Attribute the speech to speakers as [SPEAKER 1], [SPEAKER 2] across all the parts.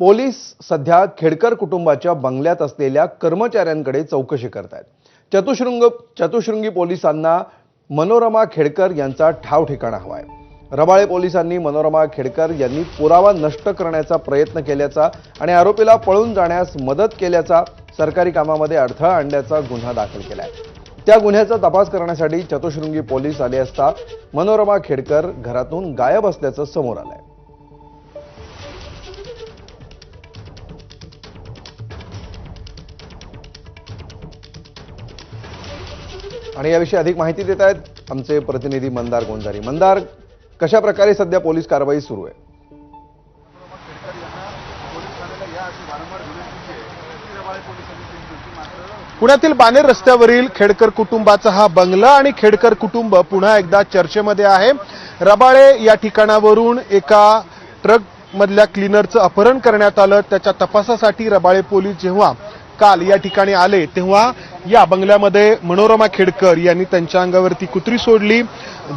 [SPEAKER 1] Police सध्या खेडकर कुटुंबाच्या बंगल्यात असलेल्या कर्मचाऱ्यांकडे चौकशी करत आहेत चतुशृंग चतुशृंगी पोलिसांना मनोरमा खेडकर यांचा ठाव ठिकाणा आहे रबाळे पोलिसांनी मनोरमा खेडकर यांनी पुरावा नष्ट करण्याचा प्रयत्न केल्याचा आणि आरोपीला पळून जाण्यास मदत केल्याचा सरकारी कामामध्ये अडथळा आणण्याचा गुन्हा दाखल केला आहे त्या गुन्ह्याचा तपास करण्यासाठी चतुशृंगी पोलीस आले असता मनोरमा खेडकर घरातून गायब असल्याचं समोर आलं आहे आणि याविषयी अधिक माहिती देत आहेत आमचे प्रतिनिधी मंदार गोंजारी. मंदार कशा प्रकारे सध्या पोलीस कारवाई सुरू आहे?
[SPEAKER 2] पुण्यातील बानेर रस्त्यावरील खेडकर कुटुंबाचा हा बंगला आणि खेडकर कुटुंब पुन्हा एकदा चर्चेमध्ये आहे. रबाळे या ठिकाणावरून एका ट्रक मधल्या क्लिनरचं अपहरण करण्यात आलं. त्याच्या तपासासाठी रबाळे पोलीस जेव्हा काल या ठिकाणी आले तेव्हा या बंगल्यामध्ये मनोरमा खेडकर यांनी त्यांच्या अंगावरती कुत्री सोडली.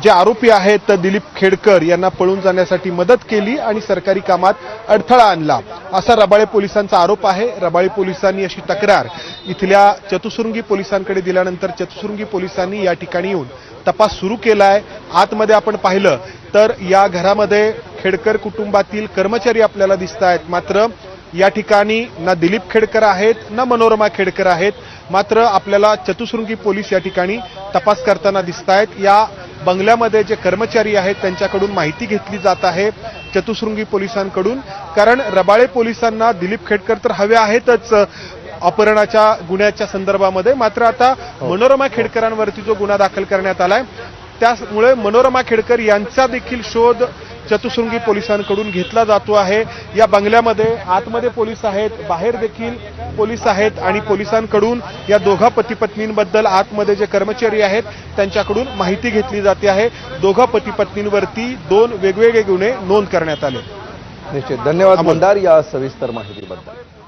[SPEAKER 2] जे आरोपी आहेत दिलीप खेडकर यांना पळून जाण्यासाठी मदत केली आणि सरकारी कामात अडथळा आणला. असा रबाळे पोलिसांचा आरोप आहे. रबाळे पोलिसांनी अशी तक्रार इथल्या चतुसृंगी पोलिसांकडे दिल्यानंतर चतुसृंगी पोलिसांनी या ठिकाणी येऊन तपास सुरू केलाय. आतमध्ये आपण पाहिलं तर या घरामध्ये खेडकर कुटुंबातील कर्मचारी आपल्याला दिसत आहेत मात्र या ठिकाणी ना दिलीप खेडकर आहेत ना मनोरमा खेडकर आहेत. मात्र आपल्याला चतुसृंगी पोलीस या ठिकाणी तपास करताना दिसत आहेत या बंगल्यामध्ये जे कर्मचारी आहेत त्यांच्याकडून माहिती घेतली जात आहे चतुसृंगी पोलिसांकडून. कारण रबाळे पोलिसांना दिलीप खेडकर तर हवे आहेतच अपहरणाच्या गुन्ह्याच्या संदर्भामध्ये. मात्र आता मनोरमा खेडकरांवरती जो गुन्हा दाखल करण्यात आलाय त्यामुळे मनोरमा खेडकर यांचा देखील शोध चतुसृंगी पोलिसांकडून घेतला जातो आहे. या बंगल्यामध्ये आतमध्ये पोलीस आहेत बाहेर देखील पोलीस आहेत आणि पोलिसांकडून या दोघा पती पत्नींबद्दल आतमध्ये जे कर्मचारी आहेत त्यांच्याकडून माहिती घेतली जाते आहे. दोघा पती पत्नींवरती दोन वेगवेगळे गुन्हे नोंद करण्यात आले.
[SPEAKER 1] निश्चित. धन्यवाद. मंदार या सविस्तर माहितीबद्दल.